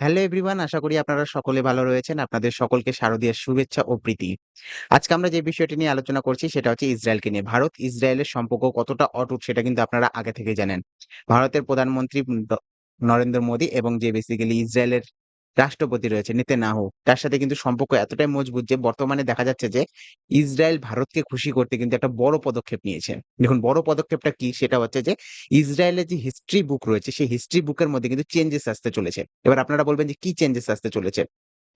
Hello everyone আশা করি আপনারা সকলে ভালো রয়েছেন। আপনাদের সকলকে শারদীয় শুভেচ্ছা ও প্রীতি। আজকে আমরা যে বিষয়টি নিয়ে আলোচনা করছি, সেটা হচ্ছে ইসরায়েলকে নিয়ে। ভারত, ইসরায়েলের সম্পর্ক কতটা অটুট, সেটা কিন্তু আপনারা আগে থেকে জানেন। ভারতের প্রধানমন্ত্রী নরেন্দ্র মোদী এবং যে বেসিক্যালি ইসরায়েলের রাষ্ট্রপতি রয়েছে নেতানিয়াহু তার সাথে কিন্তু সম্পর্ক এতটাই মজবুত যে বর্তমানে দেখা যাচ্ছে যে ইসরায়েল ভারতকে খুশি করতে কিন্তু একটা বড় পদক্ষেপ নিয়েছে। দেখুন, বড় পদক্ষেপটা কি? সেটা হচ্ছে যে ইসরায়েলের যে হিস্ট্রি বুক রয়েছে, সেই হিস্ট্রি বুকের মধ্যে কিন্তু চেঞ্জেস আসতে চলেছে। এবার আপনারা বলবেন যে কি চেঞ্জেস আসতে চলেছে?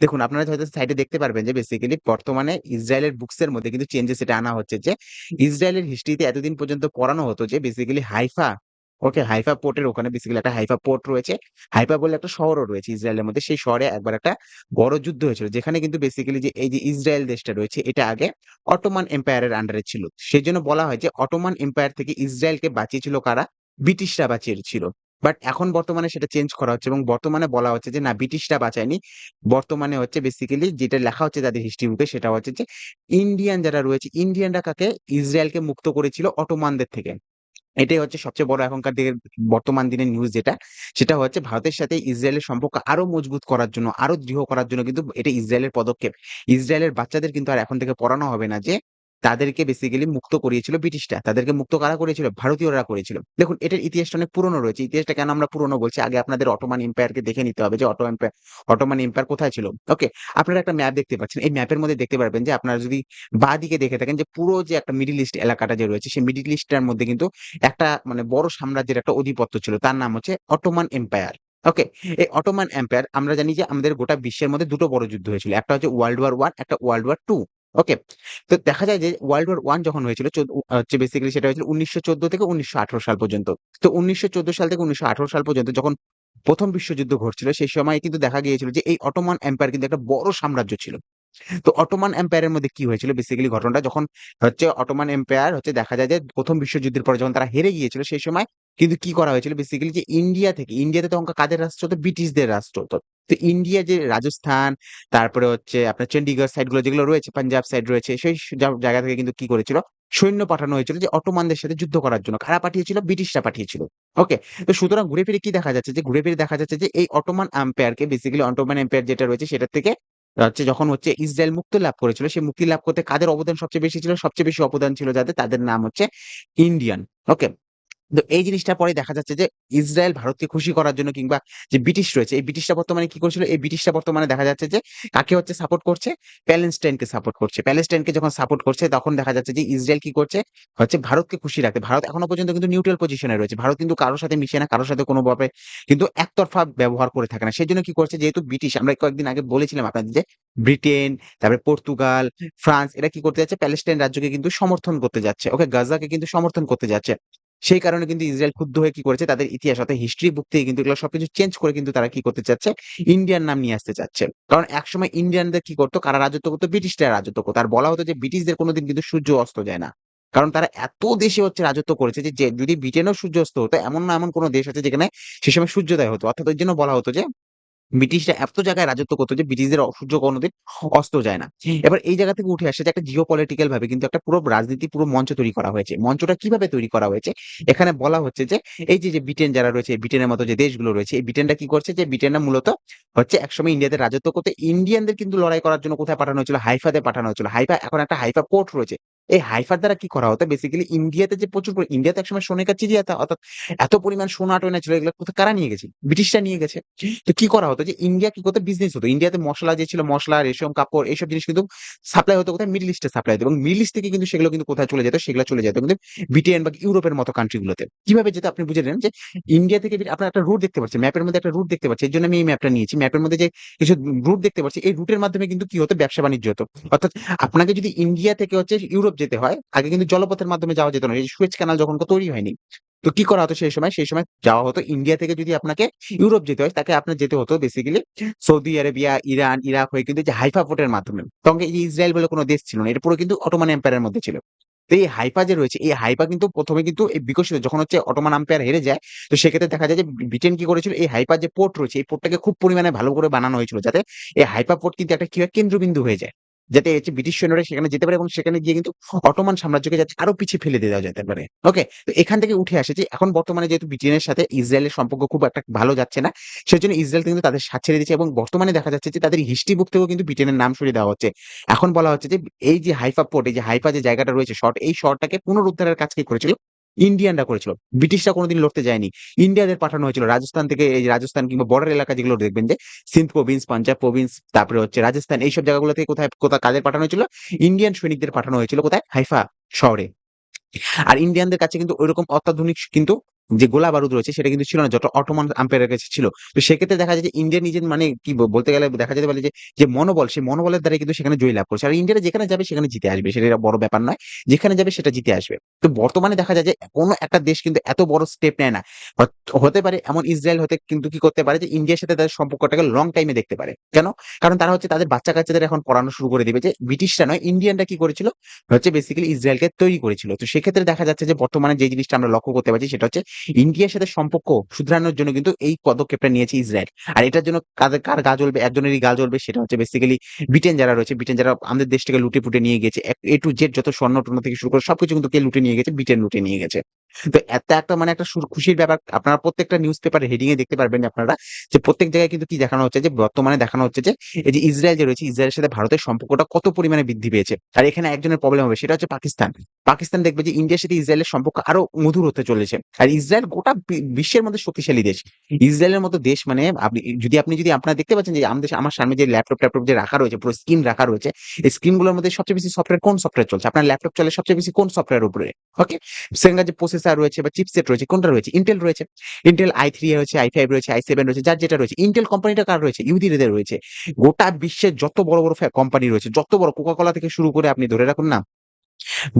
দেখুন, আপনারা হয়তো সাইডে দেখতে পারবেন যে বেসিক্যালি বর্তমানে ইসরায়েলের বুকস এর মধ্যে কিন্তু চেঞ্জেস এটা আনা হচ্ছে যে ইসরায়েলের হিস্ট্রিতে এতদিন পর্যন্ত পড়ানো হতো যে বেসিক্যালি হাইফা ওকে হাইফা পোর্টের ওখানে বেসিক্যালি একটা হাইফা পোর্ট রয়েছে। হাইফা বলে একটা শহরও রয়েছে ইসরায়েলের মধ্যে। সেই শহরে একবার একটা বড় যুদ্ধ হয়েছিল। যেখানে কিন্তু বেসিক্যালি যে এই যে ইসরায়েল দেশটা রয়েছে, এটা আগে অটোমান এম্পায়ার এর আন্ডারে ছিল। সেই জন্য বলা হয় যে অটোমান এম্পায়ার থেকে ইসরায়েলকে বাঁচিয়েছিল কারা? ব্রিটিশরা বাঁচিয়েছিল। বাট এখন বর্তমানে সেটা চেঞ্জ করা হচ্ছে এবং বর্তমানে বলা হচ্ছে যে না, ব্রিটিশরা বাঁচায়নি। বর্তমানে হচ্ছে বেসিক্যালি যেটা লেখা হচ্ছে তাদের হিস্ট্রি বুকে সেটা হচ্ছে যে ইন্ডিয়ান যারা রয়েছে ইন্ডিয়ানরা কাকে ইসরায়েলকে মুক্ত করেছিল অটোমানদের থেকে। এটাই হচ্ছে সবচেয়ে বড় এখনকার দিনের বর্তমান দিনের নিউজ যেটা, সেটা হচ্ছে ভারতের সাথে ইসরায়েলের সম্পর্ক আরও মজবুত করার জন্য, আরও দৃঢ় করার জন্য কিন্তু এটা ইসরায়েলের পদক্ষেপ। ইসরায়েলের বাচ্চাদের কিন্তু আর এখন থেকে পড়ানো হবে না যে তাদেরকে বেসিক্যালি মুক্ত করিয়েছিল ব্রিটিশরা। তাদেরকে মুক্ত কারা করেছিল? ভারতীয়রা করেছিল। দেখুন, এটার ইতিহাসটা অনেক পুরনো রয়েছে। ইতিহাসটা কেন আমরা পুরনো বলছি? আগে আপনাদের অটোমান এম্পায়ারকে দেখে নিতে হবে যে অটো এম্পায়ার অটোমান এম্পায়ার কোথায় ছিল? ওকে? আপনারা একটা ম্যাপ দেখতে পাচ্ছেন। এই ম্যাপের মধ্যে দেখতে পারবেন যে আপনারা যদি বা দিকে দেখে থাকেন যে পুরো যে একটা মিডিল ইস্ট এলাকাটা যে রয়েছে, সেই মিডিল ইস্টটার মধ্যে কিন্তু একটা মানে বড় সাম্রাজ্যের একটা অধিপত্য ছিল। তার নাম হচ্ছে অটোমান এম্পায়ার। ওকে? এই অটোমান এম্পায়ার আমরা জানি যে আমাদের গোটা বিশ্বের মধ্যে দুটো বড় যুদ্ধ হয়েছিল। একটা হচ্ছে ওয়ার্ল্ড ওয়ার ওয়ান একটা ওয়ার্ল্ড ওয়ার 2 ওকে? তো দেখা যায় যে ওয়ার্ল্ড ওয়ার ওয়ান যখন হয়েছিল হচ্ছে বেসিক্যালি সেটা হয়েছিল ১৯১৪ থেকে ১৯১৮ সাল পর্যন্ত। তো ১৯১৪ সাল থেকে ১৯১৮ সাল পর্যন্ত যখন প্রথম বিশ্বযুদ্ধ ঘটছিল, সেই সময় কিন্তু দেখা গিয়েছিল যে এই অটোমান এম্পায়ার কিন্তু একটা বড় সাম্রাজ্য ছিল। তো অটোমান এম্পায়ার এর মধ্যে কি হয়েছিল বেসিক্যালি ঘটনাটা যখন হচ্ছে অটোমান এম্পায়ার হচ্ছে দেখা যায় যে ১ম বিশ্বযুদ্ধের পরে যখন তারা হেরে গিয়েছিল, সেই সময় কিন্তু কি করা হয়েছিল বেসিক্যালি যে ইন্ডিয়া থেকে ইন্ডিয়াতে তখনকার কাদের রাষ্ট্র হতো? ব্রিটিশদের রাষ্ট্র হতো। তো ইন্ডিয়া যে রাজস্থান, তারপরে হচ্ছে আপনার চন্ডিগড় সাইডগুলো যেগুলো রয়েছে পাঞ্জাব সাইড রয়েছে, সেই জায়গা থেকে কিন্তু কি করেছিল? সৈন্য পাঠানো হয়েছিল যে অটোমানদের সাথে যুদ্ধ করার জন্য। কারা পাঠিয়েছিল? ব্রিটিশরা পাঠিয়েছিল। ওকে? তো সুতরাং ঘুরে ফিরে কি দেখা যাচ্ছে? যে ঘুরে ফিরে দেখা যাচ্ছে যে এই অটোমান এম্পায়ারকে বেসিক্যালি অটোমান এম্পায়ার যেটা রয়েছে সেটার থেকে হচ্ছে যখন হচ্ছে ইসরায়েল মুক্তি লাভ করেছিল, সেই মুক্তি লাভ করতে কাদের অবদান সবচেয়ে বেশি ছিল? সবচেয়ে বেশি অবদান ছিল যাদের তাদের নাম হচ্ছে ইন্ডিয়ান। ওকে? তো এই জিনিসটা পরে দেখা যাচ্ছে যে ইসরায়েল ভারতকে খুশি করার জন্য কিংবা যে ব্রিটিশ রয়েছে এই ব্রিটিশরা বর্তমানে কি করছিল? এই ব্রিটিশরা বর্তমানে দেখা যাচ্ছে যে কাকে হচ্ছে সাপোর্ট করছে? প্যালেস্টাইনকে সাপোর্ট করছে। প্যালেস্টাইনকে যখন সাপোর্ট করছে তখন দেখা যাচ্ছে যে ইসরায়েল কি করছে? হচ্ছে ভারতকে খুশি রাখতে। ভারত এখনও পর্যন্ত কিন্তু নিউট্রাল পজিশন রয়েছে। ভারত কিন্তু কারোর সাথে মিশে না, কারোর সাথে কোনোভাবে কিন্তু একতরফা ব্যবহার করে থাকে না। সেই জন্য কি করছে? যেহেতু ব্রিটিশ আমরা কয়েকদিন আগে বলেছিলাম আপনাদের যে ব্রিটেন, তারপরে পর্তুগাল, ফ্রান্স এরা কি করতে যাচ্ছে? প্যালেস্টাইন রাজ্যকে কিন্তু সমর্থন করতে যাচ্ছে। ওকে? গাজাকে কিন্তু সমর্থন করতে যাচ্ছে। সেই কারণে কিন্তু ইসরায়েল ক্ষুব্ধ হয়ে কি করেছে? তাদের ইতিহাস অর্থাৎ হিস্ট্রি বুক থেকে কিন্তু এগুলো সবকিছু চেঞ্জ করে কিন্তু তারা কি করতে চাচ্ছে? ইন্ডিয়ান নাম নিয়ে আসতে চাচ্ছে। কারণ একসময় ইন্ডিয়ানদের কি করতো কারা রাজত্ব করতো ব্রিটিশরা রাজত্ব করতো আর বলা হতো যে ব্রিটিশদের কোনোদিন কিন্তু সূর্য অস্ত যায় না। কারণ তারা এত দেশে হচ্ছে রাজত্ব করেছে যে, যদি ব্রিটেনও সূর্য অস্ত হতো এমন না এমন কোনো দেশ আছে যেখানে সে সময় সূর্যোদয় হতো। অর্থাৎ ওই জন্য বলা হতো যে ব্রিটিশরা এত জায়গায় রাজত্ব করত যে ব্রিটিশদের সূর্য কোনদিন অস্ত যায় না। এবার এই জায়গা থেকে উঠে আসে যে একটা জিও পলিটিক্যাল ভাবে কিন্তু একটা পুরো রাজনীতি পুরো মঞ্চ তৈরি করা হয়েছে। মঞ্চটা কীভাবে তৈরি করা হয়েছে? এখানে বলা হচ্ছে যে এই যে, যে ব্রিটেন যারা রয়েছে ব্রিটেনের মতো যে দেশগুলো রয়েছে এই ব্রিটেনটা কি করছে? যে ব্রিটেনরা মূলত হচ্ছে একসময় ইন্ডিয়াতে রাজত্ব করতে ইন্ডিয়ানদের কিন্তু লড়াই করার জন্য কোথায় পাঠানো হয়েছিল? হাইফাতে পাঠানো হয়েছিল। হাইফা এখন একটা হাইফা পোর্ট রয়েছে। এই হাইফার দ্বারা কি করা হতো? বেসিক্যালি ইন্ডিয়াতে যে প্রচুর পরি ইন্ডিয়াতে একসময় সোনে চিড়িয়া তা অর্থাৎ এত পরিমাণ সোনা টয়না ছিল এগুলো কোথায় কারা নিয়ে গেছে? ব্রিটিশরা নিয়ে গেছে। তো কি করা হতো? যে ইন্ডিয়া কি করতো? বিজনেস হতো। ইন্ডিয়াতে মসলা যে ছিল মসলা, রেশম, কাপড় এইসব জিনিস কিন্তু সাপ্লাই হতো কোথায়? মিডল ইস্টে সাপ্লাই হতো এবং মিডল ইস্ট থেকে কিন্তু সেগুলো কিন্তু কোথায় চলে যেত? সেগুলো চলে যেত কিন্তু ব্রিটেন বা ইউরোপের মতো কান্ট্রি গুলোতে। কীভাবে যেত আপনি বুঝে নেন যে ইন্ডিয়া থেকে আপনার একটা রুট দেখতে পাচ্ছেন। ম্যাপের মধ্যে একটা রুট দেখতে পাচ্ছেন। এজন্য আমি এই ম্যাপটা নিয়েছি। ম্যাপের মধ্যে যে কিছু রুট দেখতে পাচ্ছি এই রুটের মাধ্যমে কিন্তু কি হতো? ব্যবসা-বাণিজ্য হতো। অর্থাৎ আপনাকে যদি ইন্ডিয়া থেকে হচ্ছে ইউরোপ যেতে হয় আগে কিন্তু জলপথের মাধ্যমে যাওয়া যেত না। এই সুয়েজ ক্যানাল যখন তৈরি হয়নি। তো কি করা হতো সেই সময়? সেই সময় যাওয়া হতো ইন্ডিয়া থেকে যদি আপনাকে ইউরোপ যেতে হয় তাকে আপনার যেতে হতো basically Saudi Arabia, Iran, Iraq হয়ে কিন্তু যে হাইফা পোর্টের মাধ্যমে। তখন ইসরায়েল বলে কোনো দেশ ছিল না। এটা পুরো কিন্তু অটোমান এম্পায়ার এর মধ্যে ছিল। তো এই হাইফা যে রয়েছে এই হাইফা কিন্তু প্রথমে কিন্তু বিকশিত যখন হচ্ছে অটোমান এম্পায়ার হেরে যায় তো সেক্ষেত্রে দেখা যায় যে ব্রিটেন কি করেছিল? এই হাইফা যে পোর্ট রয়েছে এই পোর্টটাকে খুব পরিমাণে ভালো করে বানানো হয়েছিল যাতে এই হাইফা পোর্ট কিন্তু একটা কি হয়? কেন্দ্রবিন্দু হয়ে যায়। যাতে হচ্ছে ব্রিটিশ সৈন্যরা সেখানে যেতে পারে এবং সেখানে গিয়ে কিন্তু অটোমান সাম্রাজ্যকে যাতে আরও পিছিয়ে ফেলে দেওয়া যেতে পারে। ওকে তো এখান থেকে উঠে আসে যে এখন বর্তমানে যেহেতু ব্রিটেনের সাথে ইসরায়েলের সম্পর্ক খুব একটা ভালো যাচ্ছে না, সেজন্য ইসরায়েল কিন্তু তাদের সাথ ছেড়ে দিচ্ছে এবং বর্তমানে দেখা যাচ্ছে যে তাদের হিস্ট্রি বুক থেকেও কিন্তু ব্রিটেনের নাম সরিয়ে দেওয়া হচ্ছে। এখন বলা হচ্ছে যে এই যে হাইফা পোর্ট এই যে হাইফা যে জায়গাটা রয়েছে শর্ট এই শহরটাকে পুনরুদ্ধারের কাজ কি করেছিল? ইন্ডিয়ানরা করেছিল। ব্রিটিশরা কোনোদিন লড়তে যায়নি। ইন্ডিয়াদের পাঠানো হয়েছিল। রাজস্থান থেকে এই রাজস্থান কিংবা বর্ডার এলাকা যেগুলো দেখবেন যে সিন্ধ প্রভিন্স পাঞ্জাব প্রভিন্স তারপরে হচ্ছে রাজস্থান, এইসব জায়গাগুলো থেকে কোথায় কোথায় কাদের পাঠানো হয়েছিল? ইন্ডিয়ান সৈনিকদের পাঠানো হয়েছিল কোথায়? হাইফা শহরে। আর ইন্ডিয়ানদের কাছে কিন্তু ওইরকম অত্যাধুনিক কিন্তু যে গোলা বারুদ রয়েছে, সেটা কিন্তু ছিল না, যত অটোমান আম্পায়ারের কাছে ছিল। তো সেক্ষেত্রে দেখা যায় যে ইন্ডিয়া নিজের মানে কি বলতে গেলে দেখা যেতে পারে যে যে মনোবল সেই মনোবলের দ্বারা কিন্তু সেখানে জয় লাভ করছে। আর ইন্ডিয়া যেখানে যাবে, সেখানে জিতে আসবে, সেটা বড় ব্যাপার নয়। যেখানে যাবে, সেটা জিতে আসবে। তো বর্তমানে দেখা যায় যে, কোনো একটা দেশ কিন্তু এত বড় স্টেপ নেয় না। হতে পারে এমন ইসরায়েল হতে কিন্তু কি করতে পারে যে, ইন্ডিয়ার সাথে তাদের সম্পর্কটাকে লং টাইমে দেখতে পারে। কেন? কারণ তারা হচ্ছে তাদের বাচ্চা কাচ্চাদের এখন পড়ানো শুরু করে দিবে যে, ব্রিটিশরা নয়, ইন্ডিয়ানরা কি করেছিল? হচ্ছে বেসিক্যালি ইসরায়েলকে তৈরি করেছিল। তো সেক্ষেত্রে দেখা যাচ্ছে যে, বর্তমানে যে জিনিসটা আমরা লক্ষ্য করতে পারছি, সেটা হচ্ছে ইন্ডিয়ার সাথে সম্পর্ক শুধরানোর জন্য কিন্তু এই পদক্ষেপটা নিয়েছে ইসরায়েল। আর এটার জন্য কার গা জ্বলবে, একজনেরই গা জ্বলবে সেটা হচ্ছে বেসিক্যালি ব্রিটেন যারা রয়েছে ব্রিটেন যারা আমাদের দেশটাকে লুটে পুটে নিয়ে গেছে এ টু জেড যত স্বর্ণ টর্ণ থেকে শুরু করে সবকিছু কিন্তু কে লুটে নিয়ে গেছে? ব্রিটেন লুটে নিয়ে গেছে। তো এত একটা মানে একটা খুশির ব্যাপার। আপনারা প্রত্যেকটা নিউজ পেপারে হেডিং এ দেখতে পারবেন আপনারা যে প্রত্যেক জায়গায় কিন্তু কি দেখানো হচ্ছে যে, বর্তমানে দেখানো হচ্ছে যে, এই যে ইসরায়েল যে রয়েছে, ইসরায়েলের সাথে ভারতের সম্পর্কটা কত পরিমাণে বৃদ্ধি পেয়েছে। আর এখানে একজনের প্রবলেম হবে, সেটা হচ্ছে পাকিস্তান। পাকিস্তান দেখবে যে ইন্ডিয়ার সাথে ইসরায়েলের সম্পর্ক আরও মধুর হতে চলেছে। আর ইসরায়েল গোটা বিশ্বের মধ্যে শক্তিশালী দেশ। ইসরায়েলের মতো দেশ মানে আপনি, যদি আপনি, যদি আপনারা দেখতে পাচ্ছেন যে আমাদের আমার সামনে যে ল্যাপটপ ট্যাপটপ যে রাখা রয়েছে, পুরো স্ক্রিন রাখা রয়েছে, এই স্ক্রিনগুলোর মধ্যে সবচেয়ে বেশি সফটওয়্যার কোন সফটওয়্যার চলছে? আপনার ল্যাপটপ চলে সবচেয়ে বেশি কোন সফটওয়্যার উপরে? ওকে সেখানে যে প্রসেসর রয়েছে বা চিপসেট রয়েছে, কোনটা রয়েছে? ইন্টেল রয়েছে। ইন্টেল আই থ্রি রয়েছে আই ফাইভ রয়েছে আই সেভেন রয়েছে, যার যেটা রয়েছে। ইন্টেল কোম্পানিটা কার রয়েছে? ইহুদিদের রয়েছে। গোটা বিশ্বের যত বড় বড় কোম্পানি রয়েছে, যত বড় কোকা কোলা থেকে শুরু করে আপনি ধরে রাখুন না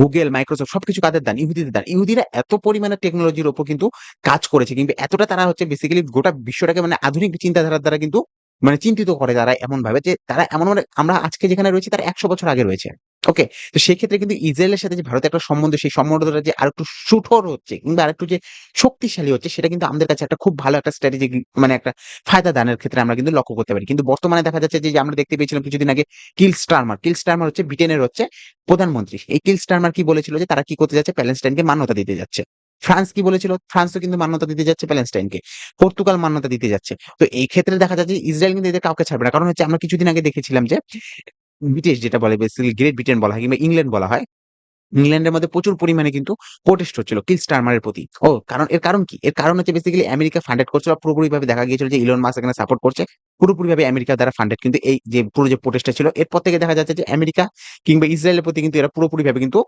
গুগল মাইক্রোসফট সবকিছু কাদের দান ইহুদিদের দান। ইহুদিরা এত পরিমাণে টেকনোলজির উপর কিন্তু কাজ করেছে, কিন্তু এতটা তারা হচ্ছে বেসিক্যালি গোটা বিশ্বটাকে মানে আধুনিক চিন্তাধারার দ্বারা কিন্তু মানে চিন্তিত করে তারা এমন ভাবে যে তারা এমন মানে আমরা আজকে যেখানে রয়েছি তারা একশো বছর আগে রয়েছে। ওকে তো সেই ক্ষেত্রে কিন্তু ইসরায়েলের সাথে যে ভারতের একটা সম্বন্ধ, সেই সম্বন্ধটা যে আরেকটু সুঠোর হচ্ছে কিংবা আরেকটু যে শক্তিশালী হচ্ছে, সেটা কিন্তু আমাদের কাছে একটা খুব ভালো একটা স্ট্র্যাটেজি মানে একটা ফায়দা দানের ক্ষেত্রে আমরা কিন্তু লক্ষ্য করতে পারি। কিন্তু বর্তমানে দেখা যাচ্ছে যে আমরা দেখতে পেয়েছিলাম কিছুদিন আগে কিল স্টারমার কিল স্টারমার হচ্ছে ব্রিটেনের হচ্ছে প্রধানমন্ত্রী। এই কিল স্টারমার কি বলেছিল যে, তারা কি করতে যাচ্ছে? প্যালেস্টাইনকে মান্যতা দিতে যাচ্ছে। ফ্রান্স কি বলেছিল? ফ্রান্সও কিন্তু মান্যতা দিতে যাচ্ছে প্যালেস্টাইনকে। পর্তুগাল মান্যতা দিতে যাচ্ছে। তো এই ক্ষেত্রে দেখা যাচ্ছে ইসরায়েল কিন্তু এদের কাউকে ছাড়বে না। কারণ হচ্ছে আমরা কিছুদিন আগে দেখেছিলাম যে ব্রিটিশ যেটা বলে বেসিক্যালি গ্রেট ব্রিটেন বলা হয় কিংবা ইংল্যান্ড বলা হয়, ইংল্যান্ডের মধ্যে প্রচুর পরিমাণে কিন্তু প্রোটেস্ট হচ্ছিল কিল স্টারমারের প্রতি। ও, কারণ এর কারণ কি? এর কারণ হচ্ছে বেসিক্যালি আমেরিকা ফান্ডেড করছিল পুরোপুরি ভাবে দেখা গিয়েছিল যে ইলন মাস এখানে সাপোর্ট করছে। পুরোপুরি ভাবে আমেরিকা দ্বারা ফান্ডেড কিন্তু এই যে পুরো যে প্রোটেস্টটা ছিল, এরপর থেকে দেখা যাচ্ছে যে আমেরিকা কিংবা ইসরায়েলের প্রতি কিন্তু এরা পুরোপুরি ভাবে কিন্তু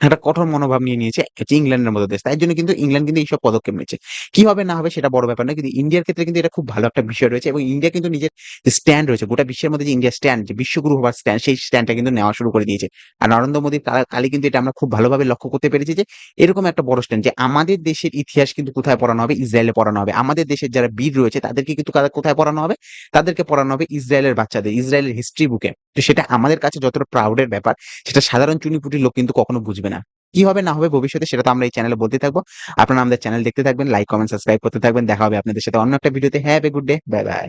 একটা কঠোর মনোভাব নিয়ে নিয়েছে ইংল্যান্ডের মতো দেশ। তাই জন্য কিন্তু ইংল্যান্ড কিন্তু এইসব পদক্ষেপ নিয়েছে। কি হবে না হবে সেটা বড় ব্যাপার না কিন্তু ইন্ডিয়ার ক্ষেত্রে কিন্তু এটা খুব ভালো একটা বিষয় রয়েছে এবং ইন্ডিয়া কিন্তু নিজের স্ট্যান্ড রয়েছে, গোটা বিশ্বের মধ্যে যে ইন্ডিয়া স্ট্যান্ড যে বিশ্বগুরু হওয়ার স্ট্যান্ড সেই স্ট্যান্ডটা কিন্তু নেওয়া শুরু করে দিয়েছে। আর নরেন্দ্র মোদীর কাল- কিন্তু এটা আমরা খুব ভালোভাবে লক্ষ্য করতে পেরেছি যে এরকম একটা বড় স্ট্যান্ড যে আমাদের দেশের ইতিহাস কিন্তু কোথায় পড়ানো হবে? ইসরায়েলে পড়ানো হবে। আমাদের দেশের যারা বীর রয়েছে তাদেরকে কিন্তু কোথায় পড়ানো হবে? তাদেরকে পড়ানো হবে ইসরায়েলের বাচ্চাদের, ইসরায়েলের হিস্ট্রি বুকে তো সেটা আমাদের কাছে যতটা প্রাউডের ব্যাপার, সেটা সাধারণ চুনিপুটির লোক কিন্তু কখনো বুঝবে না। কি হবে না হবে ভবিষ্যতে সেটা তো আমরা এই চ্যানেলে বলতে থাকব। আপনারা আমাদের চ্যানেল দেখতে থাকবেন লাইক কমেন্ট সাবস্ক্রাইব করতে থাকবেন। দেখা হবে আপনাদের সাথে অন্য একটা ভিডিওতে have a good day bye bye